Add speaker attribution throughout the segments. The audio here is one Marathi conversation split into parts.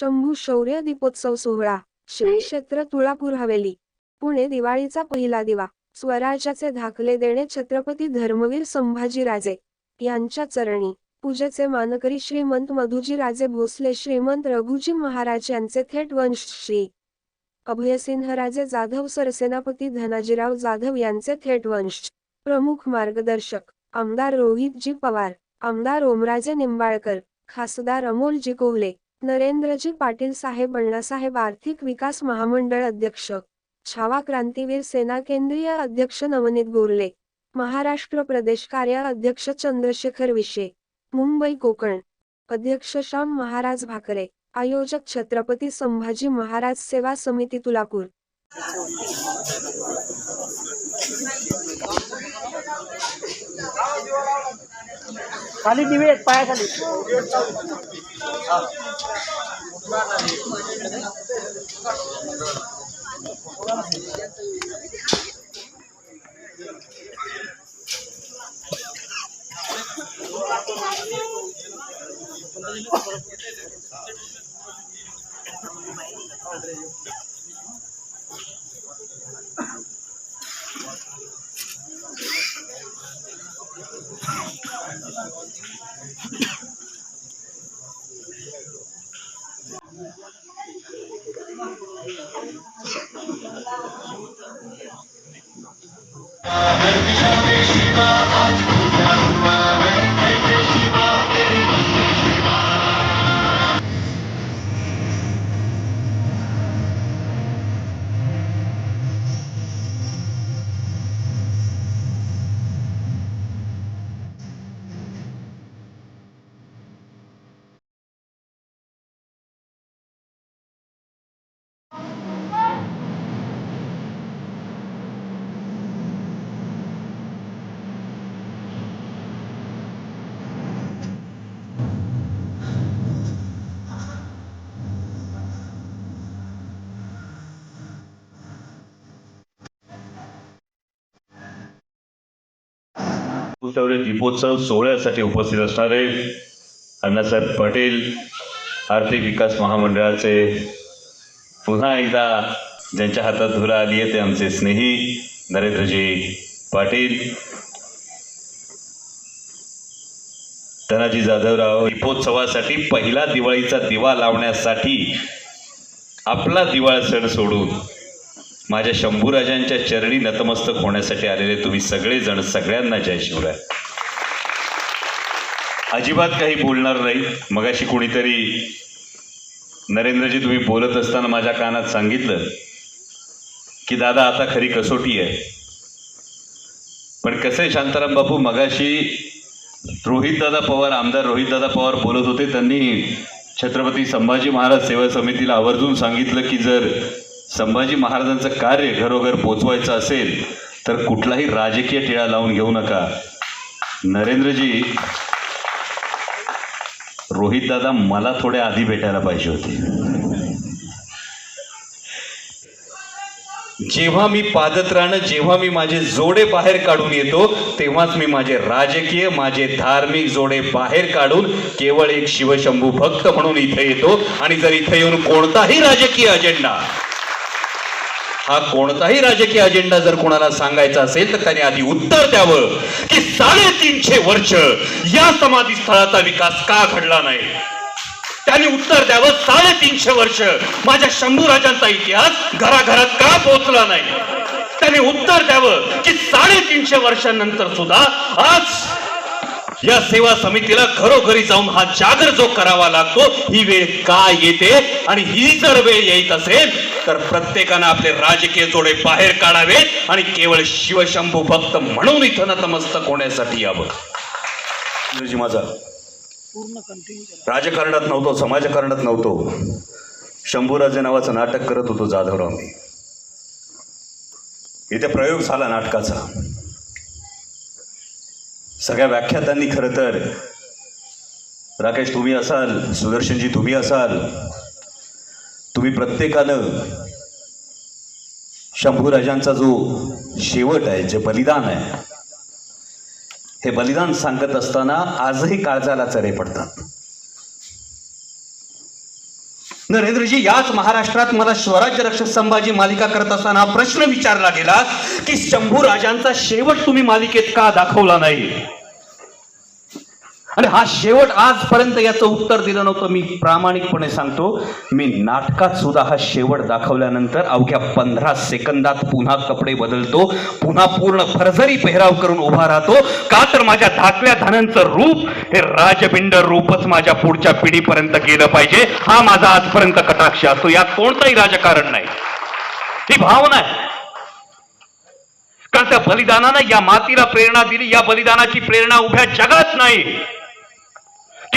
Speaker 1: शंभू शौर्य दीपोत्सव सोहळा श्री क्षेत्र तुळापूर हवेली. पुणे दिवाळीचा पहिला दिवा स्वराज्याचे धाकले देणे छत्रपती धर्मवीर संभाजीराजे यांच्या चरणी. पूजेचे मानकरी श्रीमंत मधुजी राजे भोसले श्रीमंत रघुजी महाराज यांचे थेट वंश श्री. अभयसिंहराजे जाधव सरसेनापती धनाजीराव जाधव यांचे थेट वंश प्रमुख मार्गदर्शक आमदार रोहितजी पवार आमदार ओमराजे निंबाळकर खासदार अमोलजी कोहले नरेंद्रजी पाटील साहेब अण्णासाहेब आर्थिक विकास महामंडळ अध्यक्ष छावा क्रांतीवीर सेना केंद्रीय अध्यक्ष नवनीत गोरले महाराष्ट्र प्रदेश कार्य अध्यक्ष चंद्रशेखर विशे मुंबई कोकण अध्यक्ष श्याम महाराज भाकरे आयोजक छत्रपती संभाजी महाराज सेवा समिती तुलापूर.
Speaker 2: खाली डिबेट पाया खाली Thank you.
Speaker 3: Let me show you शौर्य दीपोत्सव सोहळ्यासाठी उपस्थित असणारे अण्णासाहेब पाटील आर्थिक विकास महामंडळाचे पुन्हा एकदा ज्यांच्या हातात धुरा आली आहे ते आमचे स्नेही नरेंद्रजी पाटील धनाजी जाधवराव. दीपोत्सवासाठी पहिला दिवाळीचा दिवा लावण्यासाठी आपला दिवाळ सण सोडून माझ्या शंभूराजांच्या चरणी नतमस्तक होण्यासाठी आलेले तुम्ही सगळेजण सगळ्यांना जय शिवराय. अजिबात काही बोलणार नाही. मगाशी कोणीतरी नरेंद्रजी तुम्ही बोलत असताना माझ्या कानात सांगितलं की दादा आता खरी कसोटी आहे. पण कसं आहे शांताराम बापू मगाशी रोहितदादा पवार आमदार रोहितदादा पवार बोलत होते. त्यांनी छत्रपती संभाजी महाराज सेवा समितीला आवर्जून सांगितलं की जर संभाजी महाराजांचं कार्य घरोघर पोचवायचं असेल तर कुठलाही राजकीय टिळा लावून घेऊ नका. नरेंद्रजी रोहितदादा मला थोड्या आधी भेटायला पाहिजे होते. जेव्हा मी पादत्राणं जेव्हा मी माझे जोडे बाहेर काढून येतो तेव्हाच मी माझे राजकीय माझे धार्मिक जोडे बाहेर काढून केवळ एक शिवशंभू भक्त म्हणून इथे येतो. आणि जर इथे येऊन कोणताही राजकीय अजेंडा हा कोणताही राजकीय अजेंडा जर कोणाला सांगायचा असेल तर त्याने आधी उत्तर द्यावं की साडेतीनशे वर्ष या समाधी स्थळाचा विकास का घडला नाही? त्याने उत्तर द्यावं साडेतीनशे वर्ष माझ्या शंभूराजांचा इतिहास घराघरात का पोहोचला नाही? त्याने उत्तर द्यावं की साडेतीनशे वर्षांनंतर सुद्धा आज या सेवा समितीला खरोखरी जाऊन हा जागर जो करावा लागतो ही वेळ का येते? आणि ही जर वेळ येत असेल तर प्रत्येकानं आपले राजकीय जोडे बाहेर काढावे आणि केवळ शिवशंभू भक्त म्हणून इथं नतमस्तक होण्यासाठी यावं. माझा राजकारणात नव्हतो समाजकारणात नव्हतो. शंभूराजे नावाचं नाटक करत होतो जाधवराव मी इथे प्रयोग झाला नाटकाचा. सगळ्या व्याख्यातांनी खरं तर. राकेश तुम्ही असाल सुदर्शनजी तुम्ही असाल. तुम्ही प्रत्येकानं शंभूराजांचा जो शेवट आहे जे बलिदान आहे हे बलिदान सांगत असताना आजही काळजाला चरे पडतात. नरेंद्रजी याच महाराष्ट्रात मला स्वराज्य रक्षक संभाजी मालिका करत असताना हा प्रश्न विचारला गेला की शंभू राजांचा शेवट तुम्ही मालिकेत का दाखवला नाही? आणि हा शेवट आजपर्यंत याचं उत्तर दिलं नव्हतं. मी प्रामाणिकपणे सांगतो मी नाटकात सुद्धा हा शेवट दाखवल्यानंतर अवघ्या पंधरा सेकंदात पुन्हा कपडे बदलतो पुन्हा पूर्ण फरझरी पेहराव करून उभा राहतो. का तर माझ्या धाकल्या धनांचं रूप हे राजबिंड रूपच माझ्या पुढच्या पिढीपर्यंत गेलं पाहिजे. हा माझा आजपर्यंत कटाक्ष असतो. यात कोणतंही राजकारण नाही. ही भावना आहे. कारण त्या बलिदानानं या मातीला प्रेरणा दिली. या बलिदानाची प्रेरणा उभ्या जगात नाही.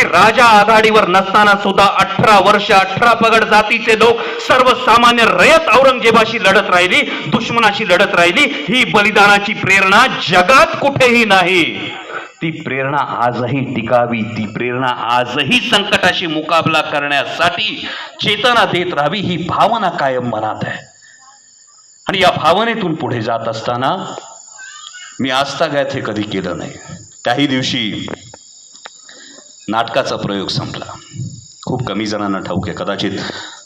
Speaker 3: राजा आघाडीवर नसताना सुद्धा अठरा वर्ष अठरा पगड जातीचे लोक सर्वसामान्य रयत औरंगजेबाशी लढत राहिली दुश्मनाशी लढत राहिली. ही बलिदानाची प्रेरणा जगात कुठेही नाही. ती प्रेरणा आजही टिकावी ती प्रेरणा आजही संकटाशी मुकाबला करण्यासाठी चेतना देत राहावी ही भावना कायम मनात आहे. आणि या भावनेतून पुढे जात असताना मी आस्थागायत हे कधी केलं नाही. त्याही दिवशी नाटकाचा प्रयोग संपला. खूप कमी जणांना ठाऊक आहे. कदाचित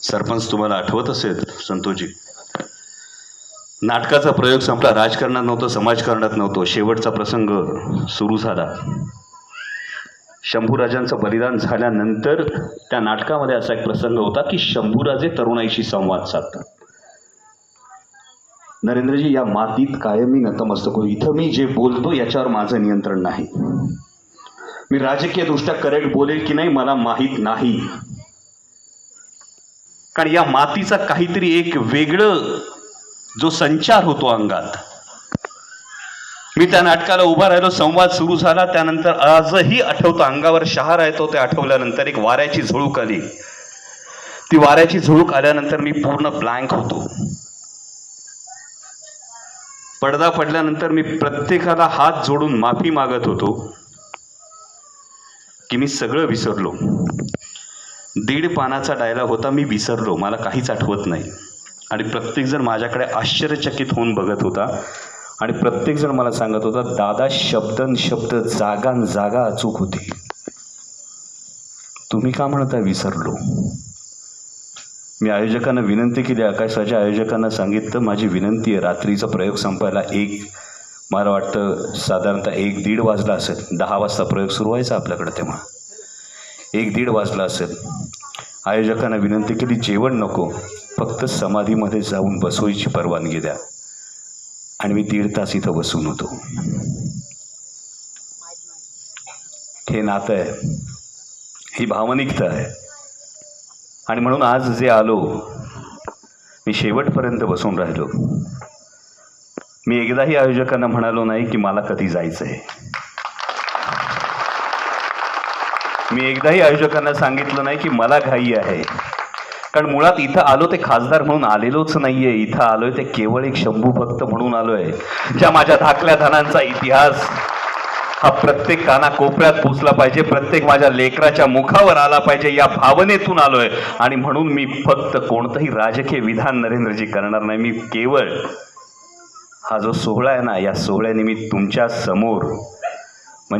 Speaker 3: सरपंच तुम्हाला आठवत असेल संतोषजी. नाटकाचा प्रयोग संपला. राजकारणात नव्हतं समाजकारणात नव्हतं. शेवटचा प्रसंग सुरू झाला. शंभूराजांचं बलिदान झाल्यानंतर त्या नाटकामध्ये असा एक प्रसंग होता की शंभूराजे तरुणाईशी संवाद साधतात. नरेंद्रजी या मातीत कायमी नतमस्तक इथं मी जे बोलतो याच्यावर माझं नियंत्रण नाही. मी राजकीय दृष्ट्या करेक्ट बोलेल की नाही मला माहीत नाही. कारण या मातीचा काहीतरी एक वेगळं जो संचार होतो अंगात. मी त्या नाटकाला उभा राहिलो संवाद सुरू झाला त्यानंतर आजही आठवतो अंगावर शहार येतो ते आठवल्यानंतर एक वाऱ्याची झुळूक आली. ती वाऱ्याची झुळूक आल्यानंतर मी पूर्ण ब्लँक होतो. पडदा पडल्यानंतर मी प्रत्येकाला हात जोडून माफी मागत होतो. की मी सगळं विसरलो. दीड पानाचा डायलॉग होता मी विसरलो. मला काहीच आठवत नाही. आणि प्रत्येकजण माझ्याकडे आश्चर्यचकित होऊन बघत होता. आणि प्रत्येकजण मला सांगत होता दादा शब्दन शब्द जागान जागा अचूक होती. तुम्ही का म्हणता विसरलो? मी आयोजकांना विनंती केली. आकाशाच्या आयोजकांना सांगितलं माझी विनंती आहे रात्रीचा प्रयोग संपायला एक मला वाटतं साधारणतः एक दीड वाजला असेल. दहा वाजता प्रयोग सुरू व्हायचा आपल्याकडं तेव्हा. एक दीड वाजला असेल. आयोजकांना विनंती केली जेवण नको. फक्त समाधीमध्ये जाऊन बसवायची परवानगी द्या. आणि मी दीड तास इथं बसून होतो. हे नातं आहे. ही भावनिकता आहे. आणि म्हणून आज जे आलो मी शेवटपर्यंत बसून राहिलो. मी एकदाही आयोजकांना म्हणालो नाही की मला कधी जायचं आहे मी एकदाही आयोजकांना सांगितलं नाही की मला घाई आहे. कारण मुळात इथं आलो ते खासदार म्हणून आलेलोच नाहीये. इथं आलोय ते केवळ एक शंभू भक्त म्हणून आलोय. ज्या माझ्या धाकल्या धनांचा इतिहास हा प्रत्येक काना कोपऱ्यात पोचला पाहिजे प्रत्येक माझ्या लेकराच्या मुखावर आला पाहिजे या भावनेतून आलोय. आणि म्हणून मी फक्त कोणतंही राजकीय विधान नरेंद्रजी करणार नाही. मी केवळ हा जो सोहळा आहे ना या सोहळ्यानिमित्त तुमच्यासमोर